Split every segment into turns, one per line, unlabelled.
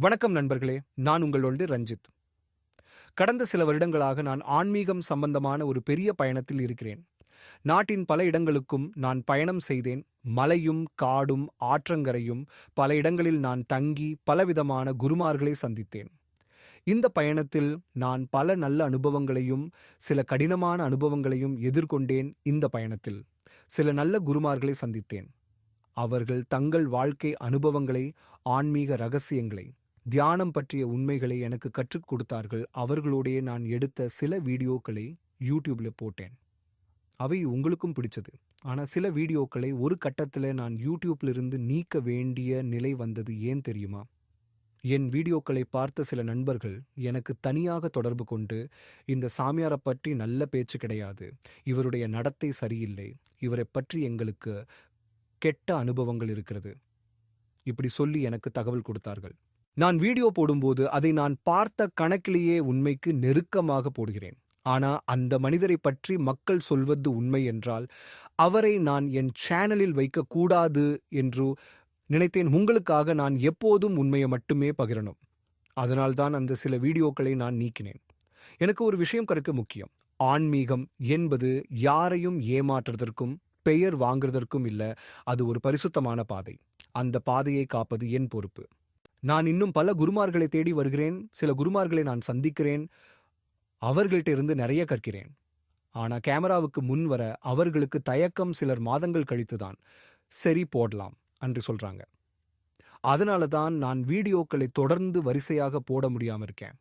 வணக்கம் நண்பர்களே நான் உங்களோடு ரஞ்சித். கடந்த சில வருடங்களாக நான் ஆன்மீகம் சம்பந்தமான ஒரு பெரிய பயணத்தில் இருக்கிறேன். நாட்டின் பல இடங்களுக்கும் நான் பயணம் செய்தேன். மலையும் காடும் ஆற்றங்கரையும் பல இடங்களில் நான் தங்கி பலவிதமான குருமார்களை சந்தித்தேன். இந்த பயணத்தில் நான் பல நல்ல அனுபவங்களையும் சில கடினமான அனுபவங்களையும் எதிர்கொண்டேன் இந்த பயணத்தில். சில நல்ல குருமார்களை சந்தித்தேன். அவர்கள் தங்கள் வாழ்க்கை அனுபவங்களை ஆன்மீக ரகசியங்களை தியானம் பற்றிய உண்மைகளை எனக்கு கற்றுக் கொடுத்தார்கள். அவர்களோடைய நான் எடுத்த சில வீடியோக்களை யூடியூப்ல போட்டேன். அவை உங்களுக்கும் பிடிச்சது. ஆனா சில வீடியோக்களை ஒரு கட்டத்துல நான் யூடியூப்ல இருந்து நீக்க வேண்டிய நிலை வந்தது ஏன் தெரியுமா? என் வீடியோக்களை பார்த்த சில நண்பர்கள் எனக்கு தனியாக தொடர்பு கொண்டு இந்த சாமியாரை பற்றி நல்ல பேச்சு கிடையாது. இவருடைய நடத்தை சரியில்லை. இவரை பற்றி எங்களுக்கு கெட்ட அனுபவங்கள் இருக்கிறது. இப்படி சொல்லி எனக்கு தகவல் கொடுத்தார்கள். நான் வீடியோ போடும்போது அதை நான் பார்த்த கணக்கிலேயே உண்மைக்கு நெருக்கமாக போடுகிறேன். ஆனா அந்த மனிதரை பற்றி மக்கள் சொல்வது உண்மை என்றால் அவரை நான் என் சேனலில் வைக்கக்கூடாது என்று நினைத்தேன். உங்களுக்காக நான் எப்போதும் உண்மையை மட்டுமே பகிரணும். அதனால்தான் அந்த சில வீடியோக்களை நான் நீக்கினேன். எனக்கு ஒரு விஷயம் கருக்க முக்கியம். ஆன்மீகம் என்பது யாரையும் ஏமாற்றுவதற்கும் பெயர் வாங்குறதற்கும் இல்ல அது ஒரு பரிசுத்தமான பாதை. அந்த பாதையை காப்பது என் பொறுப்பு. நான் இன்னும் பல குருமார்களை தேடி வருகிறேன். சில குருமார்களை நான் சந்திக்கிறேன். அவர்கள்ட்ட இருந்து நிறைய கற்கிறேன். ஆனா கேமராவுக்கு முன் வர அவர்களுக்கு தயக்கம் சிலர் மாதங்கள் கழித்துதான். சரி போடலாம் என்று சொல்றாங்க. அதனால தான் நான் வீடியோக்களை தொடர்ந்து வரிசையாக போட முடியாம இருக்கேன்.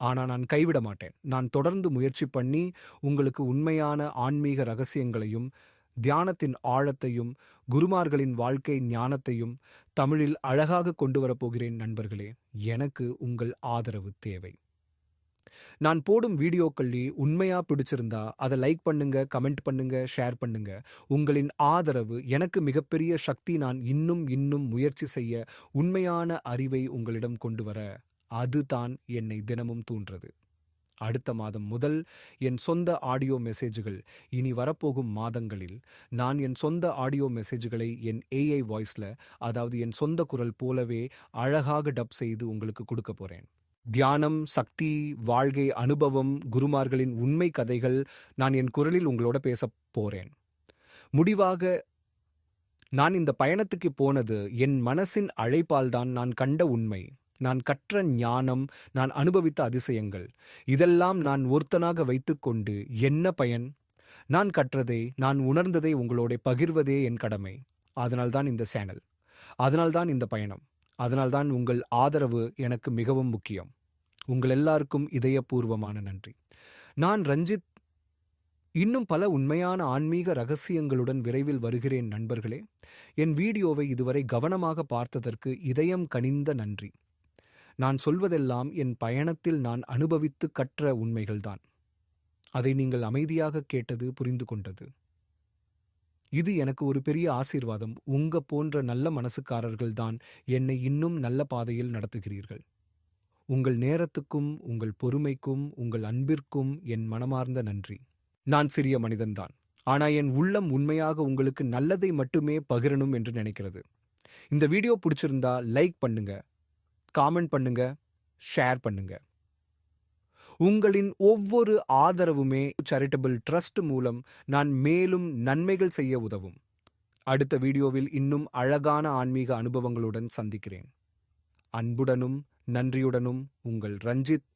ஆனா நான் கைவிட மாட்டேன். நான் தொடர்ந்து முயற்சி பண்ணி உங்களுக்கு உண்மையான ஆன்மீக ரகசியங்களையும் தியானத்தின் ஆழத்தையும் குருமார்களின் வாழ்க்கை ஞானத்தையும் தமிழில் அழகாக கொண்டு வரப்போகிறேன் நண்பர்களே. எனக்கு உங்கள் ஆதரவு தேவை. நான் போடும் வீடியோக்கள்லி உண்மையா பிடிச்சிருந்தா அதை லைக் பண்ணுங்க கமெண்ட் பண்ணுங்க ஷேர் பண்ணுங்க. உங்களின் ஆதரவு எனக்கு மிகப்பெரிய சக்தி நான் இன்னும் இன்னும் முயற்சி செய்ய உண்மையான அறிவை உங்களிடம் கொண்டு வர அதுதான் என்னை தினமும் தூண்டுறது. அடுத்த மாதம் முதல் என் சொந்த ஆடியோ மெசேஜ்கள் இனி வரப்போகும் மாதங்களில் நான் என் சொந்த ஆடியோ மெசேஜ்களை என் ஏஐ வாய்ஸ்ல அதாவது என் சொந்த குரல் போலவே அழகாக டப் செய்து உங்களுக்கு கொடுக்க போறேன். தியானம் சக்தி வாழ்க்கை அனுபவம் குருமார்களின் உண்மை கதைகள் நான் என் குரலில் உங்களோட பேச போறேன். முடிவாக நான் இந்த பயணத்துக்கு போனது என் மனசின் அழைப்பால் தான் நான் கண்ட உண்மை. நான் கற்ற ஞானம் நான் அனுபவித்த அதிசயங்கள். இதெல்லாம் நான் ஒருத்தனாக வைத்துக்கொண்டு என்ன பயன்? நான் கற்றதை நான் உணர்ந்ததை உங்களோட பகிர்வதே என் கடமை. அதனால்தான் இந்த சேனல். அதனால்தான் இந்த பயணம். அதனால்தான் உங்கள் ஆதரவு எனக்கு மிகவும் முக்கியம். உங்கள் எல்லாருக்கும் இதயபூர்வமான நன்றி. நான் ரஞ்சித் இன்னும் பல உண்மையான ஆன்மீக ரகசியங்களுடன் விரைவில் வருகிறேன் நண்பர்களே. என் வீடியோவை இதுவரை கவனமாக பார்த்ததற்கு இதயம் கனிந்த நன்றி. நான் சொல்வதெல்லாம் என் பயணத்தில் நான் அனுபவித்து கற்ற உண்மைகள்தான். அதை நீங்கள் அமைதியாக கேட்டது புரிந்து கொண்டது இது எனக்கு ஒரு பெரிய ஆசீர்வாதம். உங்க போன்ற நல்ல மனசுக்காரர்கள் தான் என்னை இன்னும் நல்ல பாதையில் நடத்துகிறீர்கள். உங்கள் நேரத்துக்கும் உங்கள் பொறுமைக்கும் உங்கள் அன்பிற்கும் என் மனமார்ந்த நன்றி. நான் சிறிய மனிதன்தான். ஆனா என் உள்ளம் உண்மையாக உங்களுக்கு நல்லதை மட்டுமே பகிரணும் என்று நினைக்கிறது. இந்த வீடியோ பிடிச்சிருந்தா லைக் பண்ணுங்க. காமெண்ட் பண்ணுங்க ஷேர் பண்ணுங்க. உங்களின் ஒவ்வொரு ஆதரவுமே சேரிட்டபிள் ட்ரஸ்ட் மூலம் நான் மேலும் நன்மைகள் செய்ய உதவும். அடுத்த வீடியோவில் இன்னும் அழகான ஆன்மீக அனுபவங்களுடன் சந்திக்கிறேன். அன்புடனும் நன்றியுடனும் உங்கள் ரஞ்சித்